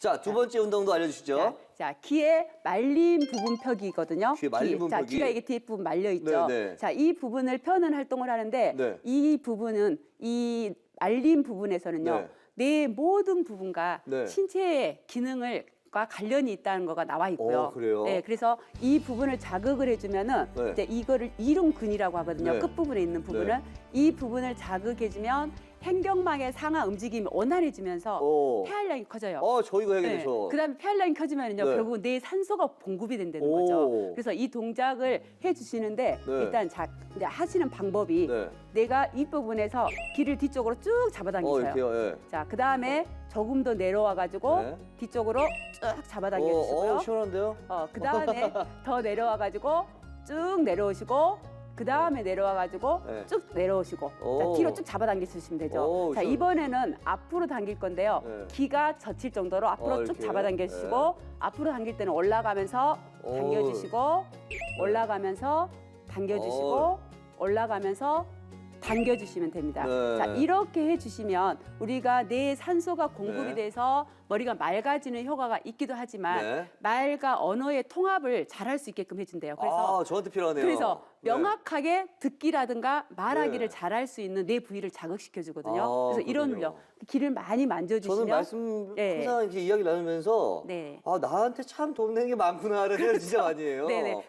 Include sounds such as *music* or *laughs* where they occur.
자, 두 번째 운동도 알려주시죠. 자, 자, 귀의 말린 부분 펴기거든요. 귀의 말린 부분 자, 펴기. 귀가 이게 뒷부분 말려 있죠. 네, 네. 자, 이 부분을 펴는 활동을 하는데 네. 이 부분은 이 말린 부분에서는요. 네. 내 모든 부분과 네. 신체의 기능을 과 관련이 있다는 거가 나와 있고요. 어, 그래요? 네, 그래서 이 부분을 자극을 해주면은 네. 이제 이거를 이lum근이라고 하거든요. 네. 끝 부분에 있는 부분을 이 부분을 자극해주면 횡격막의 상하 움직임이 원활해지면서 오. 폐활량이 커져요. 어, 저 이거 해야겠네, 네. 저. 그다음에 폐활량이 켜지면은요 네. 결국 내 산소가 공급이 된다는 오. 거죠. 그래서 이 동작을 해주시는데 네. 일단 자 이제 하시는 방법이 네. 내가 이 부분에서 귀를 뒤쪽으로 쭉 어, 잡아당기셔요. 이렇게요, 예. 자 그다음에 조금 더 내려와 가지고 네. 뒤쪽으로 쭉 잡아당겨 어, 주시고요. 어, 시원한데요? 어, 그 다음에 *laughs* 더 내려와 가지고 쭉 내려오시고 그 다음에 내려와 가지고 네. 쭉 내려오시고 자, 오. 뒤로 쭉 잡아당겨 주시면 되죠. 오, 자 시원- 이번에는 앞으로 당길 건데요. 네. 귀가 젖힐 정도로 앞으로 어, 쭉 이렇게요? 잡아당겨 주시고 앞으로 당길 때는 올라가면서 오. 당겨 주시고 올라가면서 당겨 주시고 어. 올라가면서 당겨 주시면 됩니다. 네. 자 이렇게 해주시면 우리가 뇌에 산소가 공급이 네. 돼서 머리가 맑아지는 효과가 있기도 하지만 네. 말과 언어의 통합을 잘할 수 있게끔 해준대요. 그래서 아, 저한테 필요하네요. 그래서 네. 명확하게 듣기라든가 말하기를 네. 잘할 수 있는 뇌 부위를 자극시켜 주거든요. 아, 그래서 이런 그렇군요. 훈련 귀를 많이 만져주시면 저는 말씀 네. 항상 이렇게 이야기 나누면서 네. 아 나한테 참 도움되는 게 많구나라는 생각이 진짜 많이 해요. 네네.